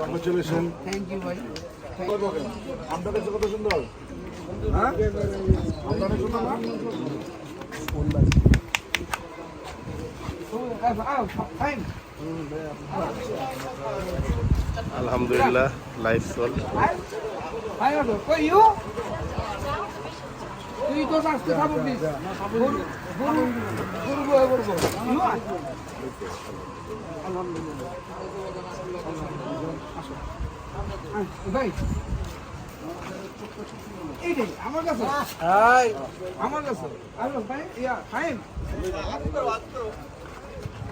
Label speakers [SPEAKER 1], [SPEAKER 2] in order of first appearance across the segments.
[SPEAKER 1] Congratulation
[SPEAKER 2] thank you ভাই
[SPEAKER 1] আমটা দেখছ কত সুন্দর হ্যাঁ আমটা সুন্দর না
[SPEAKER 3] আলহামদুলিল্লাহ লাইফ চল
[SPEAKER 2] তুই তো আসতে খাব প্লিজ ভাই এইটাই আমার কাছে। আমার কাছে আলো ভাই ইয়া ফাইন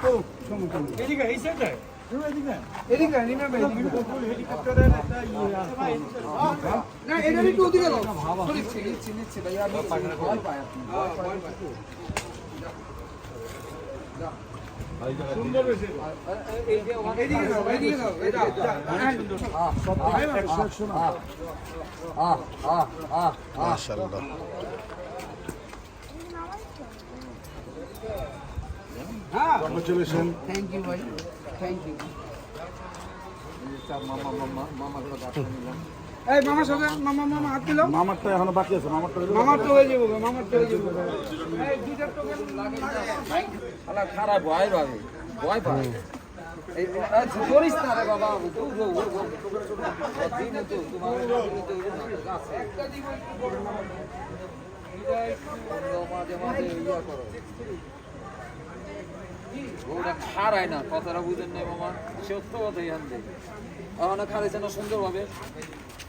[SPEAKER 2] ও সমস্যা নেই
[SPEAKER 4] এদিকে এই সাইডে
[SPEAKER 2] না এটা একটু ওদিকে দাও নিচ্ছি নিচ্ছি নিচ্ছি ভাই আমি ভয় পাই আপনি ভয় পাই
[SPEAKER 4] সুন্দর হয়েছে
[SPEAKER 2] এদিকে দাও এদিকে হ্যাঁ এই মামার সাথে মামা মামা হাত দিল
[SPEAKER 1] মামারটা এখনও বাকি আছে মামারটা হইল
[SPEAKER 2] মামার তো হয়ে যাব মামার তো হয়ে যাব। এই দুইটা টোকেন
[SPEAKER 5] শালা খারাপ ভয় পাবে। ভয় পাবে। করিস না রে বাবা তো তো মাঝে মাঝে ইয়া করো ওটা খারায় না কথাটা বুঝেন নাই মামা। সত্য কথা ইহান দেয় আমার খারাইছে না সুন্দরভাবে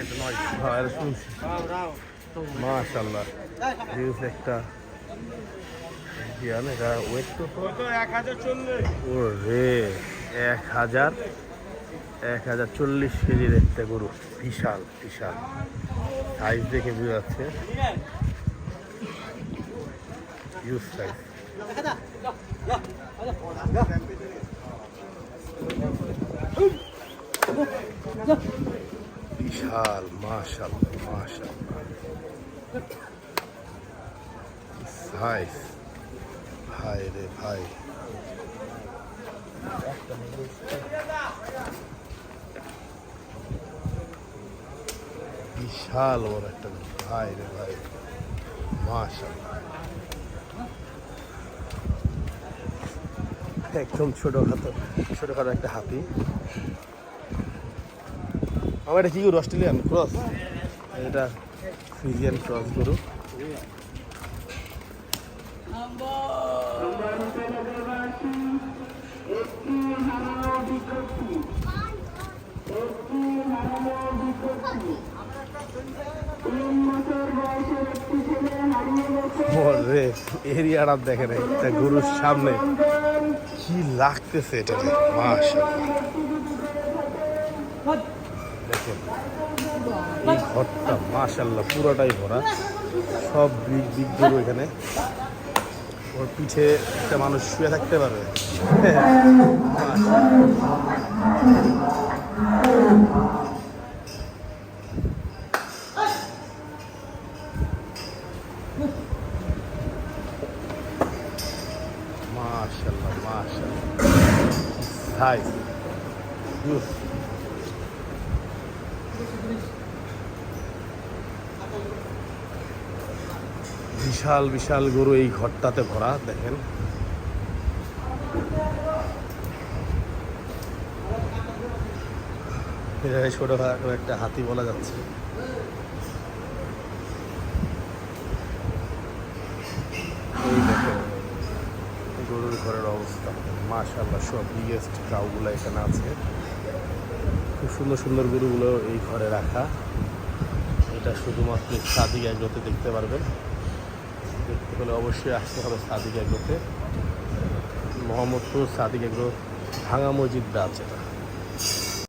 [SPEAKER 3] হ্যাঁ এটা শুনছি মাশাল্লাহ হিউজ একটা এটা ওয়েট তো ও রে এক হাজার এক হাজার চল্লিশ কেজির একটা গরু বিশাল বিশাল। সাইজ দেখে বোঝা যাচ্ছে। ইউজ সাইজ বিশাল, মাশাল মাশাল সাইজ ভাই রে ভাই। বিশাল বড় একটা ভাই রে ভাই। মাশাল্লাহ একদম ছোটখাটো ছোটখাটো একটা হাতি। আমার এটা কি গরু? Australian cross? এটা ফ্রিজিয়ান ক্রস গরু। রে এরিয়াটা দেখেন একটা গরুর সামনে কি লাগতেছে এটা মাশাল্লাহ দেখেন। এই ঘরটা মাশাল্লাহ পুরোটাই ভরা। সব বিগ বিগ গরু এখানে। ওর পিঠে একটা মানুষ শুয়ে থাকতে পারবে। মাশাল্লাহ মাশাল্লাহ হাই বিশাল বিশাল গরু এই ঘরটাতে ভরা, দেখেন। ছোটখাটো একটা হাতি বলা যাচ্ছে। গরুর ঘরের অবস্থা। মাশাল্লাহ সব বিগেস্ট কাউগুলো এখানে আছে। খুব সুন্দর সুন্দর গরুগুলো এই ঘরে রাখা। এটা শুধুমাত্র সাদিক এগ্রোতে দেখতে পারবেন। দেখতে হলে অবশ্যই আসতে হবে সাদিক এগ্রোতে। মোহাম্মদপুর সাদিক এগ্রো ভাঙা মসজিদ আছে। এটা